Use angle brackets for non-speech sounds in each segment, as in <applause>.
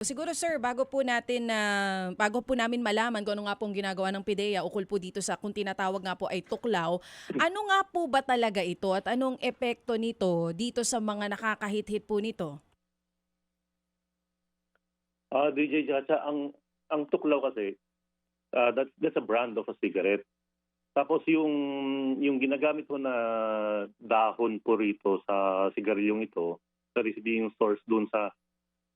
Siguro sir, bago po natin na bago po namin malaman kung ano nga pong ginagawa ng PIDEA ukol po dito sa kung tinatawag nga po ay tuklaw, ano nga po ba talaga ito at anong epekto nito dito sa mga nakakahit-hit po nito? Ah, DJ Chacha, ang ang tuklaw kasi ah, that's that's a brand of a cigarette. Tapos yung yung ginagamit ko na dahon po rito sa sigarilyong ito, that is being sourced doon sa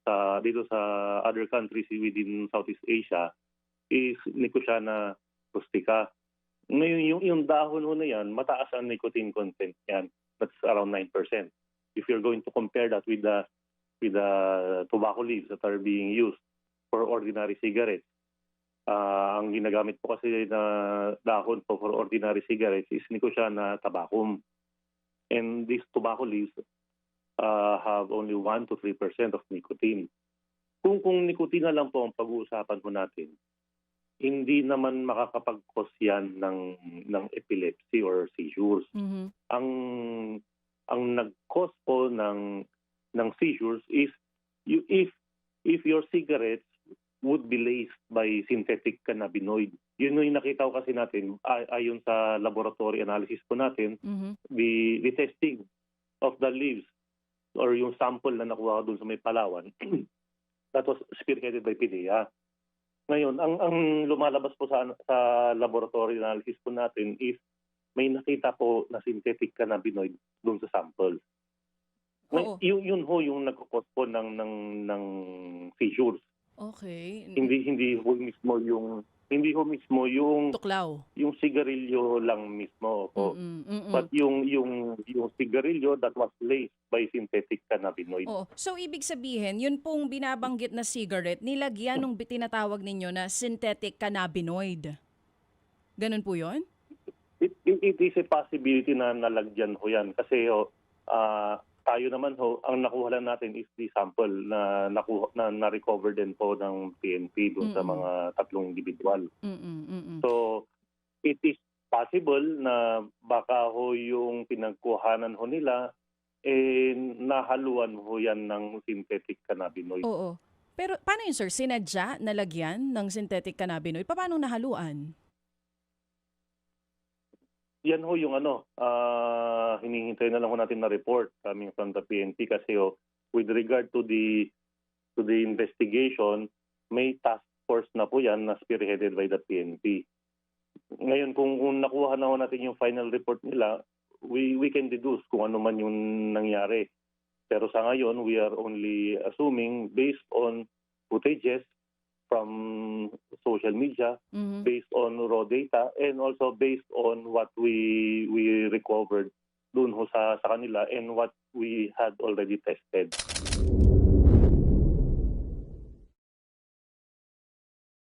sa dito sa other countries within Southeast Asia is Nicotiana rustica. Ngayon yung yung dahon ho na yan, mataas ang nicotine content yan. That's around 9%. If you're going to compare that with the with the tobacco leaves that are being used for ordinary cigarettes. Ah, ang ginagamit po kasi na dahon po for ordinary cigarettes is Nicotiana tabacum. And these tobacco leaves uh, have only 1 to 3% of nicotine. Kung kung nicotine na lang po ang pag-uusapan po natin, hindi naman makakapag-cause yan ng, ng epilepsy or seizures Mhm. ang ang nag-cause po ng ng seizures is you, if if your cigarettes would be laced by synthetic cannabinoid. Yun yung nakita ko kasi natin ay, ayon sa laboratory analysis po natin, Mhm. the the testing of the leaves or yung sample na nakuha doon sa may Palawan <clears throat> that was spearheaded by PDEA. Ngayon, ang ang lumalabas po sa sa laboratory analysis po natin is may nakita po na synthetic cannabinoid doon sa sample. Oo. Ngay- Yun, yun ho yung nagkukos po ng ng ng seizures. Okay. Hindi hindi ho mismo yung hindi ho mismo yung Tuklaw. yung sigarilyo lang mismo po. Mm-mm, mm-mm. But yung yung yung sigarilyo that was laced by synthetic cannabinoid. Oo. So ibig sabihin, yun pong binabanggit na cigarette, nilagyan bi- tinatawag ninyo na synthetic cannabinoid. Ganun po yun? It, it, it is a possibility na nalagyan ho yan kasi ho, ah, tayo naman ho, ang nakuha lang natin is the sample na nakuha na na-recover din po ng PNP doon sa Mm-mm. mga tatlong individual. Mm-mm, mm-mm. So it is possible na baka ho yung pinagkuhanan ho nila eh nahaluan ho yan ng synthetic cannabinoid. Oo. Pero paano yun sir? Sinadya nalagyan ng synthetic cannabinoid? Paano nahaluan? Yan ho yung ano, ah hinihintay na lang ho natin na report coming from the PNP kasi ho, with regard to the to the investigation, may task force na po yan na spearheaded by the PNP. Ngayon, kung, kung nakuha na ho natin yung final report nila, we we can deduce kung ano man yung nangyari. Pero sa ngayon, we are only assuming based on footages from social media Mhm. based on raw data and also based on what we we recovered dun ho sa, sa kanila and what we had already tested.